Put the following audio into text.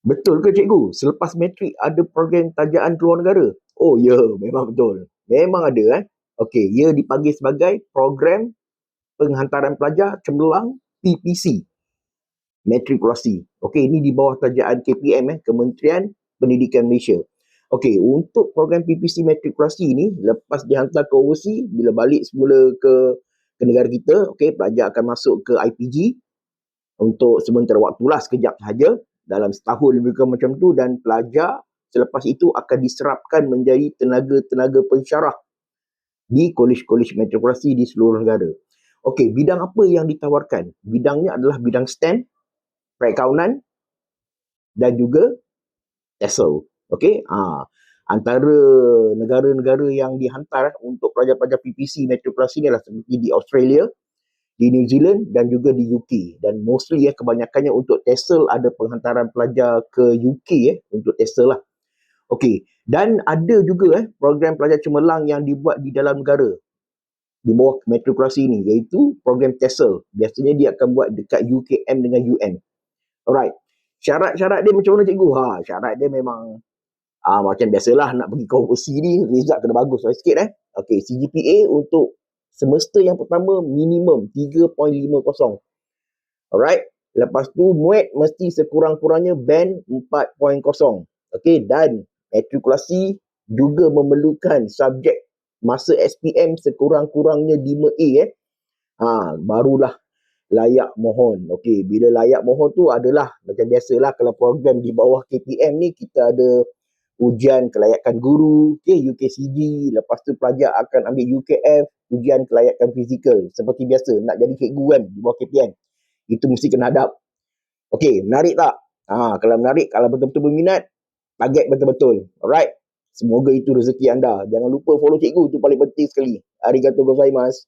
Betul ke cikgu? Selepas matrik ada program tajaan keluar negara? Oh ya, memang betul. Memang ada eh. Okey, ia dipanggil sebagai program penghantaran pelajar cemerlang PPC. Matrikulasi. Okey, ini di bawah tajaan KPM eh, Kementerian Pendidikan Malaysia. Okey, untuk program PPC matrikulasi ini lepas dihantar ke overseas bila balik semula ke ke negara kita, okey, pelajar akan masuk ke IPG untuk sementara waktu lah sekejap sahaja dalam setahun lebih kurang macam tu dan pelajar selepas itu akan diserapkan menjadi tenaga-tenaga pensyarah di kolej-kolej matrikulasi di seluruh negara. Okey, bidang apa yang ditawarkan? Bidangnya adalah bidang STEM, perakaunan dan juga TESOL. Okey, ha, antara negara-negara yang dihantar untuk pelajar-pelajar PPC matrikulasi ni adalah seperti di Australia, di New Zealand dan juga di UK dan mostly ya kebanyakannya untuk TESOL ada penghantaran pelajar ke UK ya untuk TESOL lah. Okey, dan ada juga eh program pelajar cemerlang yang dibuat di dalam negara di bawah matrikulasi ini iaitu program TESOL. Biasanya dia akan buat dekat UKM dengan UN. Alright. Syarat-syarat dia macam mana cikgu? Ha, syarat dia memang ah macam biasalah nak pergi ke overseas ni result kena bagus lah sikit eh. Okey, CGPA untuk semester yang pertama minimum 3.50. Alright. Lepas tu MUET mesti sekurang-kurangnya band 4.0. Okey dan matrikulasi juga memerlukan subjek masa SPM sekurang-kurangnya 5A eh. Ha, barulah layak mohon. Okey, bila layak mohon tu adalah macam biasalah kalau program di bawah KPM ni kita ada ujian kelayakan guru, okey UKCG, lepas tu pelajar akan ambil UKF, ujian kelayakan fizikal seperti biasa nak jadi cikgu kan di bawah KPM itu mesti kena hadap. Okey menarik tak? Ha kalau menarik kalau betul-betul berminat target betul-betul. Alright? Semoga itu rezeki anda. Jangan lupa follow cikgu itu paling penting sekali. Arigatou gozaimasu